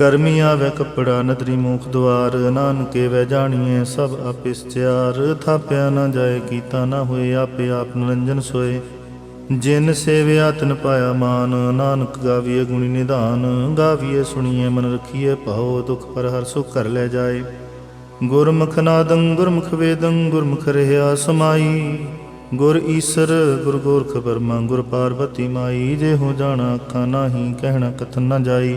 ਕਰਮੀ ਆਵੇ ਕਪੜਾ ਨਦਰੀ ਮੂਖ ਦੁਆਰ, ਨਾਨਕੇ ਵੈ ਜਾਣੀਏ ਸਭ ਆਪੇ ਸਚਿਆਰ ਥਾਪਿਆ ਨਾ ਜਾਏ, ਕੀਤਾ ਨਾ ਹੋਏ, ਆਪੇ ਆਪ ਨਿਰੰਜਨ ਸੋਏ। ਜਿਨ ਸੇਵਿਆ, ਤਨ ਪਾਇਆ ਮਾਨ, ਨਾਨਕ ਗਾਵੀਏ ਗੁਣੀ ਨਿਧਾਨ। ਗਾਵੀਏ ਸੁਣੀਏ ਮਨ ਰਖੀਏ ਭਾਉ ਦੁਖ ਪਰ ਹਰ ਸੁਖ ਕਰ ਲੈ ਜਾਏ। ਗੁਰਮੁਖ ਨਾਦੰ, ਗੁਰਮੁਖ ਵੇਦੰ, ਗੁਰਮੁਖ ਰਹਿਆ ਸਮਾਈ। ਗੁਰ ਈਸਰ, ਗੁਰ ਗੋਰਖ ਬਰਮਾ, ਗੁਰ ਪਾਰਬਤੀ ਮਾਈ। ਜੇ ਹੋ ਜਾਣਾ ਅੱਖਾਂ, ਨਾਹੀ ਕਹਿਣਾ ਕਥਨ ਨਾ ਜਾਈ।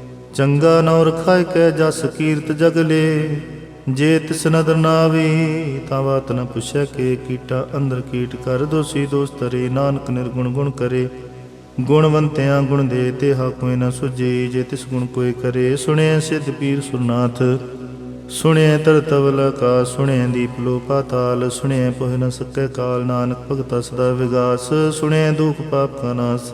ਚੰਗਾ ਨੌ ਰਖਾਇ ਕੈ ਜਸ ਕੀਰਤ ਜਗਲੇ ਜੇ ਤਿਸ ਨਦਰ ਨਾਵੀ, ਤਾਂ ਬਾਤ ਨ ਪੁੱਛੈ ਕੇ ਕੀਟਾ ਅੰਦਰ ਕੀਟ ਕਰ। ਦੋਸੀ ਦੋਸਤ ਰੇ, ਨਾਨਕ ਨਿਰਗੁਣ ਗੁਣ ਕਰੇ। ਗੁਣਵੰਤਿਆਂ ਗੁਣ ਦੇ ਤੇ ਹਾ ਕੋਈ ਨ ਸੁਜੇ ਜੇ ਤਿਸ ਗੁਣ ਕੋਈ ਕਰੇ ਸੁਣਿਆ ਸਿਧ ਪੀਰ ਸੁਰਨਾਥ। ਸੁਣਿਆ ਤਰਤਵਲ ਕਾ ਸੁਣਿਆ ਦੀਪ ਲੋ ਪਾਤਾਲ ਸੁਣਿਆ ਪੁਹ ਨ ਸਕੈ ਕਾਲ, ਨਾਨਕ ਭਗਤਾ ਸਦਾ ਵਿਗਾਸ। ਸੁਣਿਆ ਦੁਖ ਪਾਪ ਕਾ ਨਾਸ।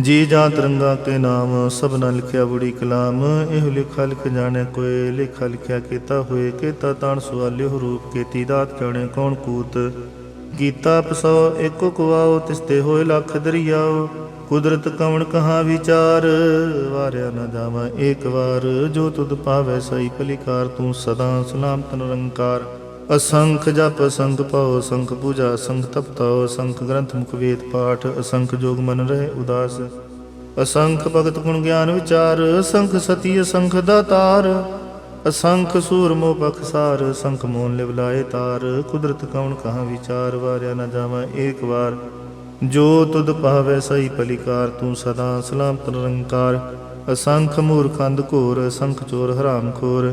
ਜੀ ਜਾਂ ਤਰੰਗਾ ਕੇ ਨਾਮ ਸਭਨਾ ਲਿਖਿਆ ਬੁੜੀ ਕਲਾਮ, ਇਹ ਲਿਖਾ ਲਿਖ ਜਾਣੇ ਕੋਏ ਲਿਖਾ ਲਿਖਿਆ ਕੀਤਾ ਹੋਏ ਕੀਤਾ ਤਾਣ ਸਵਾਲਿਓ ਰੂਪ ਕੀਤੀ ਦਾਤ ਜਾਣੇ ਕੌਣ ਕੂਤ। ਗੀਤਾ ਪਸੋ ਏਕੋ ਕੁਆਓ ਤਿਸ ਹੋਏ ਲੱਖ ਦਰਿਆਓ। ਕੁਦਰਤ ਕਵਣ ਕਹਾ ਵਿਚਾਰ, ਵਾਰਿਆ ਨਾ ਜਾਵਾਂ ਏਕ ਵਾਰ। ਜੋ ਤੁਧ ਪਾਵੈ ਸਈ ਭਲਿਕਾਰ, ਤੂੰ ਸਦਾ ਸਲਾਮਤ ਨਿਰੰਕਾਰ ਅਸੰਖ ਜਪ ਅਸੰਖ ਪਾਉ ਸੰਖ ਪੂਜਾ ਅਸੰਖ ਤਪਤਾਉ ਅਸੰਖ ਗ੍ਰੰਥ ਮੁਖ ਵੇਦ ਪਾਠ, ਅਸੰਖ ਜੋਗ ਮਨ ਰਹੇ ਉਦਾਸ। ਅਸੰਖ ਭਗਤ ਗੁਣ ਗਿਆਨ ਵਿਚਾਰ, ਅਸੰਖ ਸਤੀ, ਅਸੰਖ ਦਾਤਾਰ ਅਸੰਖ ਸੂਰ ਮੋ ਬਖਸਾਰ ਅਸੰਖ ਮੋਨ ਲਿਵ ਲਾਏ ਤਾਰ। ਕੁਦਰਤ ਕਵਣ ਕਹਾ ਵਿਚਾਰ, ਵਾਰਿਆ ਨਾ ਜਾਵਾਂ ਏਕ ਵਾਰ। ਜੋ ਤੁਧ ਪਾਵੈ ਸਹੀ ਭਲਿਕਾਰ, ਤੂੰ ਸਦਾ ਸਲਾਮਤ ਨਿਰੰਕਾਰ। ਅਸੰਖ ਮੂਰਖੰਦ ਘੋਰ, ਅਸੰਖ ਚੋਰ ਹਰਾਮ ਖੋਰ।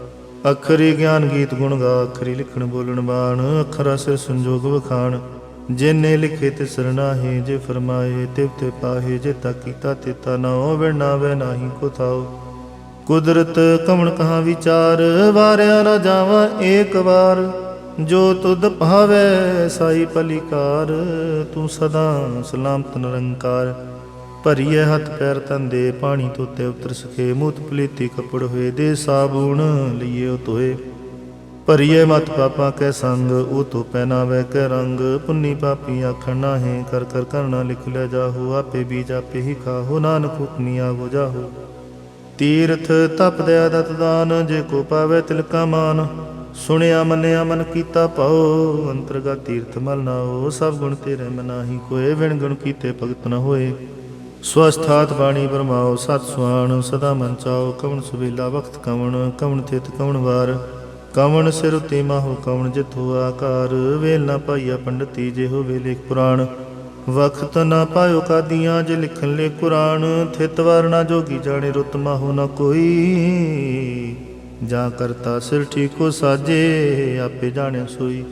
ਅਖਰੀ ਗਿਆਨ ਗੀਤ ਗੁਣ ਗਾ, ਅਖਰੀ ਲਿਖਣ ਬੋਲਣ ਬਾਣ, ਅਖਰਾ ਸਿਰ ਸੰਜੋਗ ਵਖਾਣ। ਜਿਨੇ ਲਿਖੇ ਤੇ ਸਰਨਾਹੀ ਜੇ ਫਰਮਾਏ ਤਿਵ ਤੇ ਪਾਹੇ, ਜੇ ਤਾ ਕੀਤਾ ਤੇ ਤਾ ਨਾ ਹੋਵੇ ਨਾ ਵੇ ਨਾਹੀ ਕੋ ਥਾਓ ਕੁਦਰਤ ਕਮਣ ਕਹਾ ਵਿਚਾਰ, ਵਾਰਿਆ ਨਾ ਜਾਵਾਂ ਏਕ ਵਾਰ। ਜੋ ਤੁਧ ਭਾਵੈ, ਸਾਈ ਭਲੀਕਾਰ ਤੂੰ ਸਦਾ ਸਲਾਮਤ ਨਿਰੰਕਾਰ। ਭਰੀਏ ਹੱਥ ਪੈਰ ਤੰਦੇ, ਪਾਣੀ ਧੋਤੇ ਉਤਰ ਸਕੇ, ਮੂਤ ਪਲੀਤੀ ਕਪੜ ਹੋਏ, ਦੇ ਸਾਬੂਣ ਲਈਏ ਉਹ ਤੋਏ। ਭਰੀਏ ਮਤ ਪਾਪਾ ਕੈ ਸੰਗ, ਉਹ ਤੋ ਪਹਿਨਾਵੇ ਕੈ ਰੰਗ। ਪੁੰਨੀ ਪਾਪੀ ਆਖਣ ਨਾਹੀਂ, ਕਰ ਕਰ ਕਰਨਾ ਲਿਖ ਲੈ ਜਾਹੋ, ਆਪੇ ਬੀਜ ਆਪੇ ਹੀ ਖਾਹੋ, ਨਾਨਕ ਹੁਕਮੀ ਆਗੋ ਜਾਹੋ। ਤੀਰਥ ਤਪ ਦਇਆ ਦਤ ਦਾਨ, ਜੇ ਕੋ ਪਾਵੇ ਤਿਲਕਾ ਮਾਨ। ਸੁਣਿਆ ਮੰਨਿਆ ਮਨ ਕੀਤਾ ਪਾਉ ਅੰਤਰਗਾ ਤੀਰਥ ਮਲ ਨਾਓ ਸਭ ਗੁਣ ਤੇਰੇ ਮਨਾਹੀ ਕੋਏ ਵਿਣ ਗੁਣ ਕੀਤੇ ਭਗਤ ਨ ਹੋਏ। ਸਵਸਥਾਤ ਬਾਣੀ ਬਰਮਾਓ ਸਤ ਸੁਆਣ ਸਦਾ ਮਨ ਚਾਓ ਕਵਣ ਸੁਵੇਲਾ ਵਖਤ ਕਵਣ ਕਵਣ ਥਿਤ ਕਵਣ ਵਾਰ। ਕਵਣ ਸਿਰ ਉਤੇ ਮਾਹੋ, ਕਵਣ ਜਿਥੋ ਆਕਾਰ। ਵੇਲ ਨਾ ਪਾਈਆ ਪੰਡਤੀ ਜੇ ਹੋਵੇ ਲੇਖ ਪੁਰਾਣ। ਵਖਤ ਨਾ ਪਾਇਓ ਕਾਦੀਆਂ ਜੇ ਲਿਖਣ ਲੈ ਕੁਰਾਨ। ਥਿਤ ਵਾਰ ਨਾ ਜੋਗੀ ਜਾਣੇ ਰੁਤ ਮਾਹੋ ਨਾ ਕੋਈ। ਜਾਂ ਕਰਤਾ ਸਿਰ ਠੀਕੋ ਸਾਜੇ, ਆਪੇ ਜਾਣਿਆ ਸੋਈ।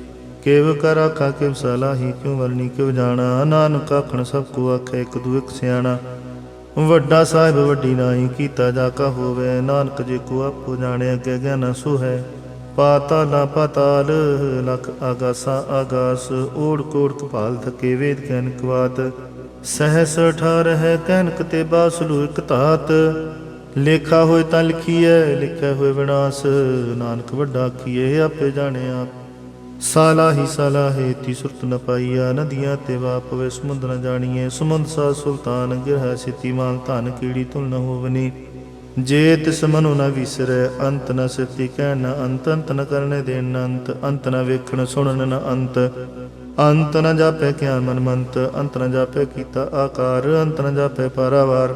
ਕਿਵ ਕਰ ਆਖਾ ਕਿਵ ਸਲਾਹੀ, ਕਿਉ ਵਰਨੀ ਕਿਵ ਜਾਣਾ? ਨਾਨਕ ਆਖਣ, ਸਭ ਕੋ ਆਖੇ, ਇੱਕ ਦੂ ਇੱਕ ਸਿਆਣਾ। ਵੱਡਾ ਸਾਹਿਬ ਵੱਡੀ ਨਾਹੀ ਕੀਤਾ ਜਾ ਕਾ ਹੋਵੇ। ਨਾਨਕ ਜੇ ਕੋ ਆਪੋ ਜਾਣੇ, ਅੱਗੇ ਗਿਆਨ ਸੋ ਪਾਤਾਲਾ ਪਾਤਾਲ, ਲਖ ਆਗਾਸਾ ਆਗਾਸ। ਓੜ ਕੋੜ ਕਪਾਲ ਥਕੇ ਵੇਦ ਕਹਿਨ ਕਵਾਤ। ਸਹਸ ਠਾਰ ਹੈ ਕਹਿਨਕ ਤੇ ਬਾਸਲੂ ਇਕ ਧਾਤ। ਲੇਖਾ ਹੋਏ ਤਾਂ ਲਿਖੀਐ, ਲਿਖਿਆ ਹੋਏ ਵਿਨਾਸ਼। ਨਾਨਕ ਵੱਡਾ ਕੀਏ ਆਪੇ ਜਾਣੇ ਆਪ। ਸਾਲਾ ਹੀ ਸਾਲਾ ਤੀ ਸੁਰਤ ਨ ਪਾਈਆ, ਨਦੀਆਂ ਤੇ ਵਾਪਵੇ ਸਮੁੰਦ ਨ ਜਾਣੀਏ। ਸਮੁੰਦ ਸਾ ਸੁਲਤਾਨ ਗਿਰਹ ਸਿਤੀ ਮਾਨ ਧਨ ਕੀੜੀ ਤੁਲ ਨ ਹੋਵਨੀ। ਜੇ ਤਿਸ ਮਨੁ ਨ ਵਿਸਰੈ, ਅੰਤ ਨ ਸਿਤੀ ਕਹਿ ਨ ਅੰਤ ਅੰਤ ਨ ਕਰਨੇ ਦੇਣ ਨ ਅੰਤ ਅੰਤ ਨ ਵੇਖਣ ਸੁਣਨ ਨ ਅੰਤ। ਅੰਤ ਨ ਜਾਪੈ ਕਿਆ ਮਨ ਮੰਤ ਅੰਤ ਨ ਜਾਪੈ ਕੀਤਾ ਆਕਾਰ, ਅੰਤ ਨ ਜਾਪੈ ਪਾਰਾਵਾਰ।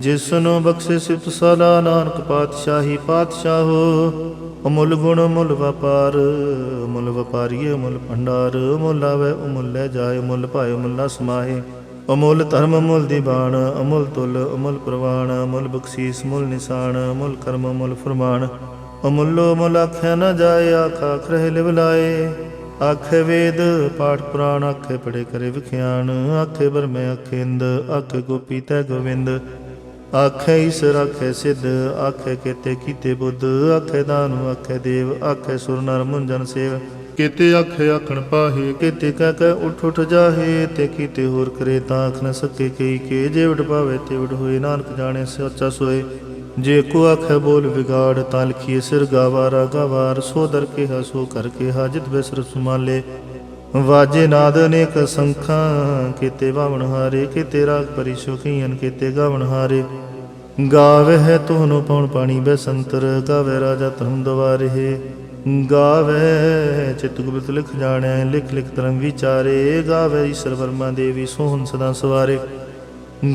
ਜਿਸ ਨੂੰ ਬਖਸ਼ੇ ਸਿਫਤ ਸਦਾ ਨਾਨਕ ਪਾਤਸ਼ਾਹੀ ਪਾਤਸ਼ਾਹੋ ਅਮੁੱਲ ਗੁਣ ਮੁੱਲ ਵਪਾਰ ਮੁੱਲ ਵਪਾਰੀਏ ਮੁੱਲ ਭੰਡਾਰ ਮੁੱਲ ਆਵੇ ਅਮੁੱਲ ਲੈ ਜਾਏ ਮੁੱਲ ਭਾਏ ਮੁੱਲ ਨਾ ਸਮਾਏ ਅਮੁੱਲ ਧਰਮ ਮੁੱਲ ਦੀਵਾਨ ਅਮੁੱਲ ਤੁਲ ਅਮੁੱਲ ਪ੍ਰਵਾਨ ਅਮੁੱਲ ਬਖਸ਼ੀਸ ਮੁੱਲ ਨਿਸ਼ਾਨ, ਅਮੁੱਲ ਕਰਮ ਮੁੱਲ ਫਰਮਾਨ। ਅਮੁੱਲੋ ਮੁੱਲ ਆਖਿਆ ਨਾ ਜਾਏ ਆਖਾ ਖਰੇ ਲਿਵ ਲਾਏ। ਆਖੇ ਵੇਦ, ਪਾਠ ਪੁਰਾਣ ਆਖੇ ਪੜੇ ਕਰੇ ਵਿਖਿਆਨ। ਆਖੇ ਬਰਮੇ ਆਖੇ ਇੰਦ, ਆਖੇ ਗੋਪੀ ਤੈ ਗੋਵਿੰਦ। ਆਖੇ ਈਸ਼ਰ ਆਖੇ ਸਿੱਧ ਆਖੇ ਕੀਤੇ ਕੀਤੇ ਬੁੱਧ ਆਖੇ ਦਾਨੁ ਆਖੇ ਦੇਵ ਆਖੇ ਸੁਰ ਨਰ ਮੁੰਜਨ ਸੇਵ। ਕੀਤੇ ਆਖੇ ਆਖਣ ਪਾਹੇ ਕੀਤੇ ਕਹਿ ਕਹਿ ਉਠ ਉਠ ਜਾਹੇ ਤੇ ਕੀਤੇ ਹੋਰ ਕਰੇ ਤਾਂ ਆਖ ਨ ਸਕੇ ਕਈ ਕੇ। ਜੇ ਵਡ ਪਾਵੇ ਤੇ ਵਡ ਹੋਏ ਨਾਨਕ ਜਾਣੇ ਸੱਚਾ ਸੋਏ। ਜੇ ਕੋ ਆਖੇ ਬੋਲ ਵਿਗਾੜ ਤਾਂ ਲਿਖੀਏ ਸਿਰ ਗਾਵਾਰਾ ਗਾਵਾਰ। ਸੋ ਦਰ ਕੇ ਸੋ ਕਰ ਕੇ ਹਾਜਤ ਬਿਸਰ ਸੁਮਾਲੇ ਵਾਜੇ ਨਾਦ ਅਨੇਕ ਸੰਖਾਂ ਕੀਤੇ ਬਾਵਣ ਹਾਰੇ ਕੀਤੇ ਰਾਗ ਪਰੀ ਸੁਖੀਨ ਕੀਤੇ ਗਾਵਣ ਹਾਰੇ। ਗਾਵੇ ਹੈ ਤੋਹਨੋ ਪਉਣ ਪਾਣੀ ਬੈਸੰਤਰ ਗਾਵੇ ਰਾਜਾ ਧਰਮ ਦਵਾਰੇ। ਗਾਵੇ ਚਿਤ ਗੁਪਤ ਲਿਖ ਜਾਣੈ, ਲਿਖ ਲਿਖ ਧਰਮ ਵਿਚਾਰੇ। ਗਾਵੇ ਈਸ਼ਰ ਵਰਮਾ ਦੇਵੀ ਸੋਹਣ ਸਦਾ ਸਵਾਰੇ।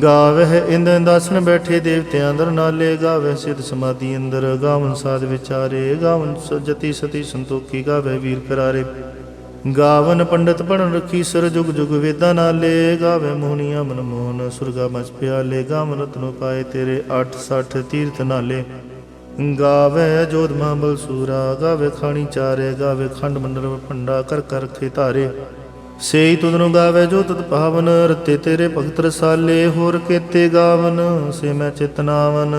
ਗਾਵੇ ਇੰਦ ਦਾਸਨ ਬੈਠੇ ਦੇਵਤਿਆਂ ਅੰਦਰ ਨਾਲੇ। ਗਾਵੇ ਸਿਧ ਸਮਾਧੀ ਅੰਦਰ, ਗਾਵਨ ਸਾਧ ਵਿਚਾਰੇ। ਗਾਵਨ ਜਤੀ ਸਤੀ ਸੰਤੋਖੀ ਗਾਵੇ ਵੀਰ ਕਰਾਰੇ। ਗਾਵਨ ਪੰਡਤ ਪੜਨ ਰਖੀ ਸਰ ਜੁਗ ਜੁਗ ਵੇਦਾਂ ਨਾਲੇ, ਗਾਵੇ ਮੋਹਨੀਆਂ ਮਨ ਮੋਹਨ, ਸੁਰਗਾ ਮਚ ਪਿਆਲੇ, ਗਾਵਨ ਰਤਨੋ ਪਾਏ ਤੇਰੇ 860 ਤੀਰਥ ਨਾਲੇ। ਗਾਵੇ ਜੋਧ ਮਾਂਬਲ ਸੂਰਾ, ਗਾਵੇ ਖਾਣੀ ਚਾਰੇ, ਗਾਵੇ ਖੰਡ ਮੰਡਲ ਭੰਡਾ, ਕਰ ਕਰ ਰਖੇ ਧਾਰੇ ਸੇਈ ਤੁਧਨੂੰ ਗਾਵੇ ਜੋ ਤਤ ਪਾਵਨ, ਰਤੇ ਤੇਰੇ ਭਗਤ ਰਸਾਲੇ, ਹੋਰ ਕੇਤੇ ਗਾਵਨ, ਸੇ ਮੈਂ ਚਿਤਨਾਵਨ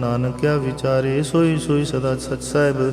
ਨਾਨਕਿਆ ਵਿਚਾਰੇ, ਸੋਈ ਸੋਈ ਸਦਾ ਸਚ ਸਾਹਿਬ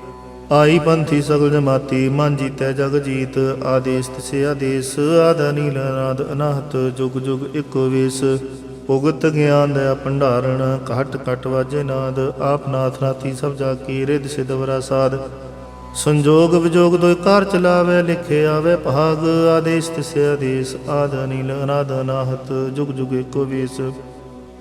ਆਈ ਪੰਥੀ ਸਗਲ ਜਮਾਤੀ, ਮਨ ਜੀਤੈ ਜਗ ਜੀਤ, ਆਦੇਸ ਤਿਸੇ ਆਦੇਸ, ਆਦਾ ਨੀਲ ਨਾਦ ਅਨਾਹਤ ਜੁਗ ਜੁਗ ਇੱਕੋ ਵੇਸ। ਭੁਗਤ ਗਿਆਨ ਦਾ ਭੰਡਾਰਣ, ਘਟ ਘਟ ਵਾਜੇ ਨਾਦ, ਆਪ ਨਾਥ ਨਾਥੀ ਸਭ ਜਾ ਕੀ ਰਿਦ ਵਰਾ ਸਾਧ। ਸੰਜੋਗ ਵਿਜੋਗ ਦੋਇ ਕਾਰ ਚਲਾਵੇ, ਲਿਖੇ ਆਵੇ ਭਾਗ, ਆਦੇਸ਼ ਤਿਸੇ ਆਦੇਸ਼, ਆਦ ਅਨੀਲ ਅਨਾਦ, ਅਨਾਹਤ ਜੁਗ ਜੁਗ ਏਕੋ ਵੇਸ।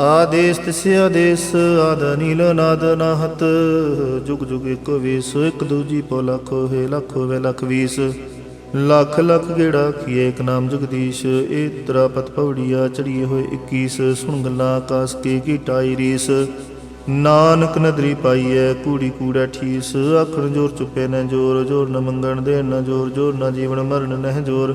ਆਦੇਸ ਤਿਸਿ ਆਦੇਸ, ਆਦ ਨੀਲ ਨਾਦ ਨਾਹਤ ਜੁਗ ਜੁਗ ਏਕੋ ਵੀਸ, ਇੱਕ ਦੂਜੀ ਪੋ ਲੱਖੋ, ਹੈ ਲੱਖੋ, ਵੇ ਲੱਖ ਵੀਸ। ਲੱਖ ਲੱਖ ਗੇੜਾ ਕੀਏ ਇੱਕ ਨਾਮ ਜਗਦੀਸ਼। ਏ ਤਰਾ ਪਤ ਪਵੜੀਆ ਚੜੀਏ ਹੋਏ 21 ਸੁਣ ਗੱਲਾਂ ਆਕਾਸ ਕੇ ਕੀ ਟਾਈ ਰੀਸ। ਨਾਨਕ ਨਦਰੀ ਪਾਈਐ, ਕੂੜੀ ਕੂੜਾ ਠੀਸ। ਆਖਣ ਜੋਰ ਚੁੱਪੇ ਨ ਜੋਰ ਜੋਰ ਨ ਮੰਗਣ ਦੇ ਨਾ ਜੋਰ ਜੋਰ ਨਾ ਜੀਵਨ ਮਰਨ ਨਹਿ ਜੋਰ।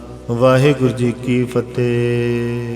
ਵਾਹਿਗੁਰੂ ਜੀ ਕੀ ਫਤਿਹ।